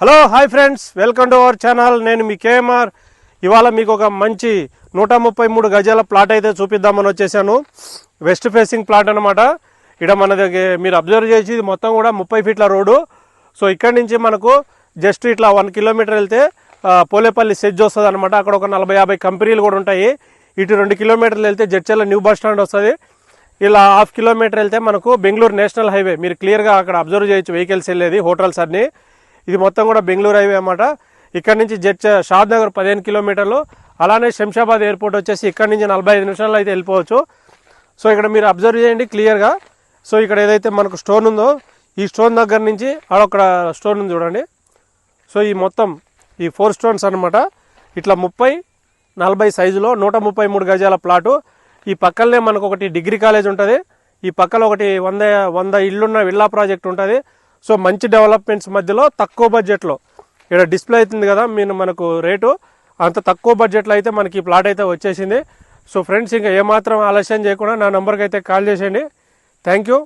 Hello hi friends welcome to our channel నేను మీ KMR. ఇవాళ మీకు ఒక మంచి నూట ముప్పై మూడు గజాల ప్లాట్ అయితే చూపిద్దామని వచ్చేసాను. వెస్ట్ ఫేసింగ్ ప్లాట్ అనమాట ఇక్కడ మన దగ్గర మీరు అబ్జర్వ్ చేసి ఇది మొత్తం కూడా ముప్పై ఫీట్ల రోడ్డు. సో ఇక్కడి నుంచి మనకు జస్ట్ ఇట్లా వన్ కిలోమీటర్ వెళ్తే పోలేపల్లి సెజ్ వస్తుంది అనమాట అక్కడ ఒక నలభై యాభై కంపెనీలు కూడా ఉంటాయి. ఇటు రెండు కిలోమీటర్లు వెళ్తే జడ్చర్ల న్యూ బస్ స్టాండ్ వస్తుంది. ఇలా హాఫ్ కిలోమీటర్ వెళ్తే మనకు బెంగళూరు నేషనల్ హైవే. మీరు క్లియర్గా అక్కడ అబ్జర్వ్ చేయొచ్చు. వెహికల్స్ వెళ్ళేది హోటల్స్ అన్ని. ఇది మొత్తం కూడా బెంగళూరు హైవే అన్నమాట. ఇక్కడ నుంచి జడ్చ షాద్ నగర్ పదిహేను కిలోమీటర్లు. అలానే శంషాబాద్ ఎయిర్పోర్ట్ వచ్చేసి ఇక్కడ నుంచి నలభై ఐదు నిమిషాల్లో అయితే వెళ్ళిపోవచ్చు. సో ఇక్కడ మీరు అబ్జర్వ్ చేయండి క్లియర్గా. సో ఇక్కడ ఏదైతే మనకు స్టోన్ ఉందో ఈ స్టోన్ దగ్గర నుంచి అక్కడ స్టోన్ ఉంది చూడండి. సో ఈ మొత్తం ఈ ఫోర్ స్టోన్స్ అనమాట ఇట్లా ముప్పై నలభై సైజులో నూట ముప్పై మూడు గజాల ప్లాటు. ఈ పక్కనే మనకు ఒకటి డిగ్రీ కాలేజ్ ఉంటుంది. ఈ పక్కన ఒకటి వంద వంద ఇల్లున్న విల్లా ప్రాజెక్ట్ ఉంటుంది. సో మంచి డెవలప్మెంట్స్ మధ్యలో తక్కువ బడ్జెట్లో ఇక్కడ డిస్ప్లే అవుతుంది కదా మీరు మనకు రేటు. అంత తక్కువ బడ్జెట్లో అయితే మనకి ఈ ప్లాట్ అయితే వచ్చేసింది. సో ఫ్రెండ్స్ ఇంకా ఏమాత్రం ఆలస్యం చేయకుండా నా నెంబర్కి అయితే కాల్ చేసేయండి. Thank you